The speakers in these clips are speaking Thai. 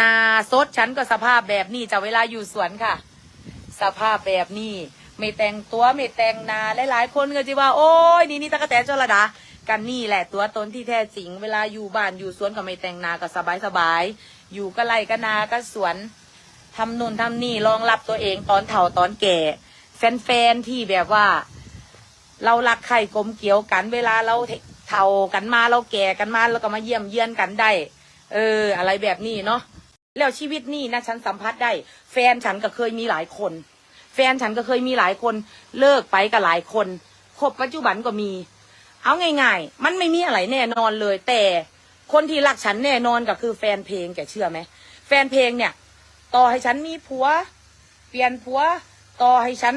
นาสดฉันก็สภาพแบบนี้จะเวลาอยู่สวนค่ะ สภาพแบบนี้ ไม่แต่งตัวไม่แต่งนาหลายๆคนก็จะว่า โอ้ยนี่นี่ตะกะแตนจระดากันนี่แหละตัวตนที่แท้จริง เวลาอยู่บ้านอยู่สวนก็ไม่แต่งนาก็สบายสบายอยู่ก็ไร่ก็นาก็สวนทำนู่นทำนี่รองรับตัวเองตอนเฒ่าตอนแก่ แฟนๆที่แบบว่า เรารักใครกลมเกี่ยวกันเวลาเราเฒ่ากันมาเราแก่กันมาเราก็มาเยี่ยมเยียนกันได้ เออ อะไรแบบนี้เนาะ แล้วชีวิตนี่นะฉันสัมผัสได้ แฟนฉันก็เคยมีหลายคน แฟนฉันก็เคยมีหลายคน เลิกไปกับหลายคนคบปัจจุบันก็มี เอาง่ายๆ มันไม่มีอะไรแน่นอนเลย แต่คนที่รักฉันแน่นอนก็คือแฟนเพลงแกเชื่อไหมแฟนเพลงเนี่ย ต่อให้ฉันมีผัว เปลี่ยนผัว ต่อให้ฉัน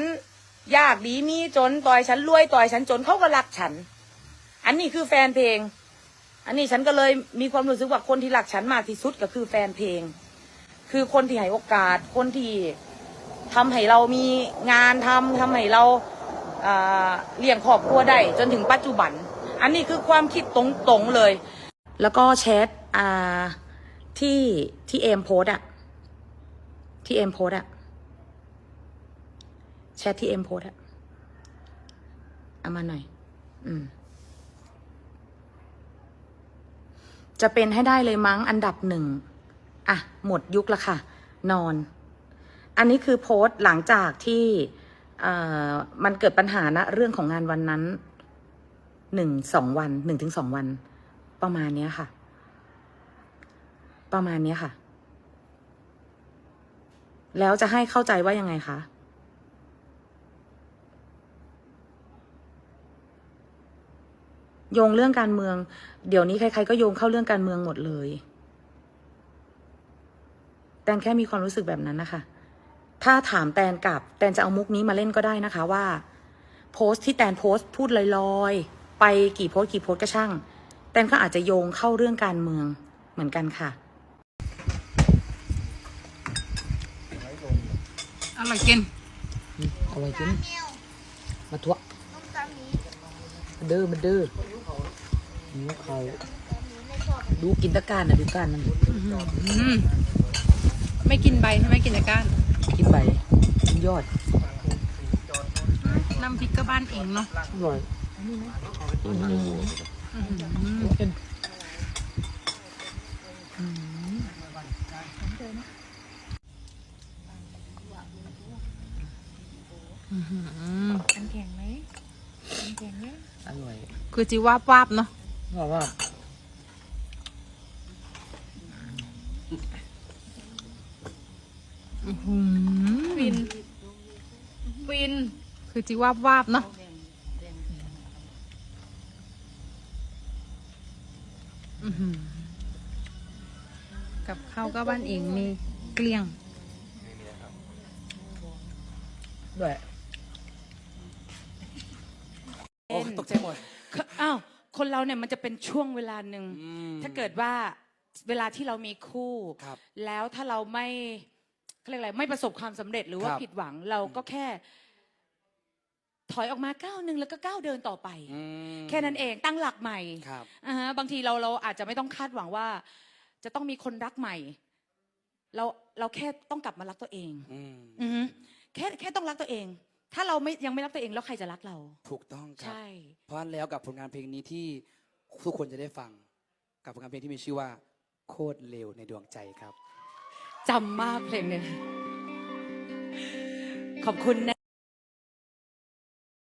ยากดีมีจนต่อให้ฉันรวยต่อให้ฉันจนเขาก็รักฉัน อันนี้คือแฟนเพลง อันนี้ฉันก็เลยมีความรู้สึกว่าคนที่รักฉันมากที่สุดก็คือแฟนเพลง คือคนที่ให้โอกาส คนที่ทำให้เรามีงานทำทำให้เราอ่าเลี้ยงครอบครัวได้จนถึงปัจจุบัน อันนี้คือความคิดตรงๆเลย แล้วก็แชทอ่าที่ที่เอมโพสอะที่เอมโพสอะแชทที่เอมโพสอะเอามาหน่อย อืม จะเป็นให้ได้เลยมั้งอันดับหนึ่ง อะหมดยุคละค่ะ นอน อันนี้คือโพสต์หลังจากที่มันเกิดปัญหานะ เรื่องของงานวันนั้นหนึ่งสองวันหนึ่งถึงสองวัน ประมาณนี้ค่ะ ประมาณนี้ค่ะ แล้วจะให้เข้าใจว่ายังไงคะโยงเรื่องการเมือง เดี๋ยวนี้ใครๆก็โยงเข้าเรื่องการเมืองหมดเลย แตนแค่มีความรู้สึกแบบนั้นนะคะ ถ้าถามแตนกลับ แตนจะเอามุกนี้มาเล่นก็ได้นะคะว่า โพสต์ที่แตนโพสต์พูดลอยๆ ไปกี่โพสต์กี่โพสต์ก็ช่าง แตนก็อาจจะโยงเข้าเรื่องการเมืองเหมือนกันค่ะอร่อยกิน เอาไว้กิน มาทั่วมาเด้อมาเด้อหิวเขาวดูกินตะการนะดูการมันอืม ไม่กินใบใช่ไหมกินแต่ก้านกินใบกินยอดน้ำพริกก็บ้านเองเนาะอร่อยอืมกินอันแข็งไหมอันแข็งไหมอร่อยคือจีวาบวาบๆเนาะว่าว่า ฟิน ฟิน คือจีวาบวาบๆเนาะอื้อหือกับข้าวก็บ้านเองมีเกลี้ยงด้วยโอ้ตกใจหมดอ้าวคนเราเนี่ยมันจะเป็นช่วงเวลาหนึ่ง ถ้าเกิดว่าเวลาที่เรามีคู่ครับแล้วถ้าเราไม่ เขาเรียกอะไรไม่ประสบความสำเร็จหรือว่าครับผิดหวังเราก็แค่ ถอยออกมาก้าวหนึ่งแล้วก็ก้าวเดินต่อไปอืมแค่นั้นเองตั้งหลักใหม่ครับอ่าฮะบางทีเราเราอาจจะไม่ต้องคาดหวังว่า จะต้องมีคนรักใหม่ เราเราแค่ต้องกลับมารักตัวเอง อืมอือฮึแค่แค่ต้องรักตัวเอง ถ้าเราไม่ยังไม่รักตัวเองแล้วใครจะรักเรา ถูกต้องครับ ใช่ เพราะฉะนั้นแล้วกับผลงานเพลงนี้ที่ทุกคนจะได้ฟัง กับผลงานเพลงที่มีชื่อว่า โคตรเร็วในดวงใจครับ จำมากเพลงเนี่ยขอบคุณนะ